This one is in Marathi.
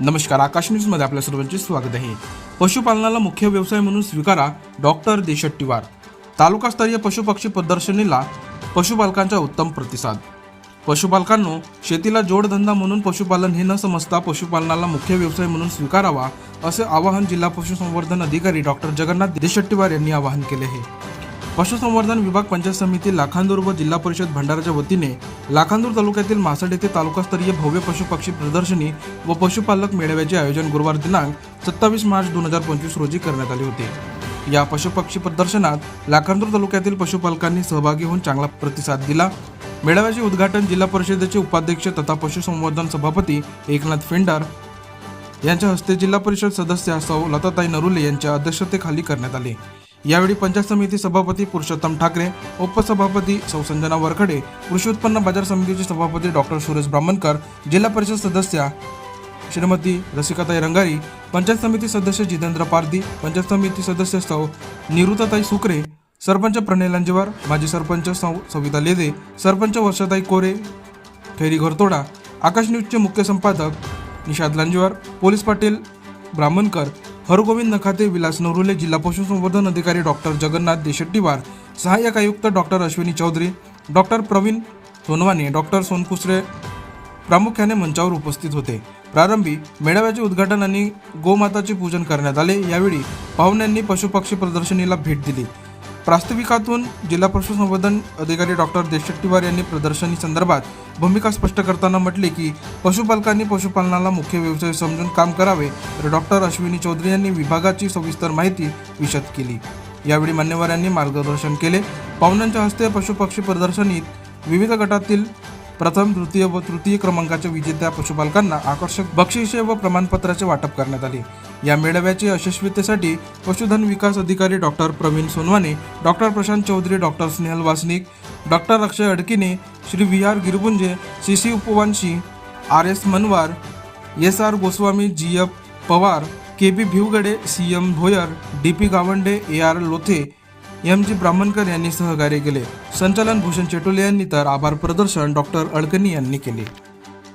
नमस्कार आकाश न्यूजमध्ये आपल्या सर्वांचे स्वागत आहे. पशुपालनाला मुख्य व्यवसाय म्हणून स्वीकारा डॉक्टर देशट्टीवार. तालुकास्तरीय पशुपक्षी प्रदर्शनीला पशुपालकांचा उत्तम प्रतिसाद. पशुपालकांनो शेतीला जोडधंदा म्हणून पशुपालन हे न समजता पशुपालनाला मुख्य व्यवसाय म्हणून स्वीकारावा असे आवाहन जिल्हा पशुसंवर्धन अधिकारी डॉक्टर जगन्नाथ देशट्टीवार यांनी आवाहन केले आहे. पशुसंवर्धन विभाग पंचायत समिती लाखांदूर व जिल्हा परिषद भंडाराच्या वतीने लाखांदूर तालुक्यातील मासड येथे तालुकास्तरीय भव्य पशुपक्षी प्रदर्शनी व पशुपालक मेळाव्याचे आयोजन गुरुवार दिनांक सत्तावीस मार्च दोन हजार पंचवीस रोजी करण्यात आले होते. या पशुपक्षी प्रदर्शनात लाखांदूर तालुक्यातील पशुपालकांनी सहभागी होऊन चांगला प्रतिसाद दिला. मेळाव्याचे उद्घाटन जिल्हा परिषदेचे उपाध्यक्ष तथा पशुसंवर्धन सभापती एकनाथ फेंडार यांच्या हस्ते जिल्हा परिषद सदस्य सौ लताताई नरुले यांच्या अध्यक्षतेखाली करण्यात आले. यावेळी पंचायत समिती सभापती पुरुषोत्तम ठाकरे उपसभापती संसंजना वरखडे कृषी उत्पन्न बाजार समितीचे सभापती डॉक्टर सुरेश ब्राह्मणकर जिल्हा परिषद सदस्या श्रीमती रसिकाताई रंगारी पंचायत समिती सदस्य जितेंद्र पारदी पंचायत समिती सदस्य सौ निरुताताई सुकरे सरपंच प्रणय लांजेवार माजी सरपंच सौ सविता लेदे सरपंच वर्षाताई कोरे खैरी घरतोडा आकाश न्यूजचे मुख्य संपादक निषाद लांजेवार पोलीस पाटील ब्राह्मणकर हरगोविंद नखाते विलास नवरुले जिल्हा पशुसंवर्धन अधिकारी डॉक्टर जगन्नाथ देशेट्टीवार सहाय्यक आयुक्त doctor Ashwini Chaudhari doctor Pravin Sonwane doctor Sonkusare प्रामुख्याने मंचावर उपस्थित होते. प्रारंभी मेळाव्याचे उद्घाटन आणि गोमाताचे पूजन करण्यात आले. यावेळी पाहुण्यांनी पशुपक्षी प्रदर्शनीला भेट दिली. प्रास्ताविकातून जिल्हा पशुसंवर्धन अधिकारी डॉक्टर देशट्टीवार यांनी प्रदर्शनी संदर्भात भूमिका स्पष्ट करताना म्हटले की पशुपालकांनी पशुपालनाला मुख्य व्यवसाय समजून काम करावे तर डॉक्टर अश्विनी चौधरी यांनी विभागाची सविस्तर माहिती विशद केली. यावेळी मान्यवरांनी मार्गदर्शन केले. पाहुण्यांच्या हस्ते पशुपक्षी प्रदर्शनीत विविध गटातील प्रथम तृतीय व तृतीय क्रमांकाच्या विजेत्या पशुपालकांना आकर्षक बक्षिसे व प्रमाणपत्राचे वाटप करण्यात आले. या मेळाव्याच्या यशस्वीतेसाठी पशुधन विकास अधिकारी doctor Pravin Sonwane doctor Prashant Chaudhari doctor Snehal Wasnik doctor Akshay Adkine Shri V R Girpunje C C Upwanshi R S Manwar S R Goswami G F Pawar K B Bhiwgade C M Bhoyar D P Gawande A R Lothe M G Brahmankar यांनी सहकार्य केले. संचालन भूषण चेटोले यांनी तर आभार प्रदर्शन डॉक्टर अडकणी यांनी केले.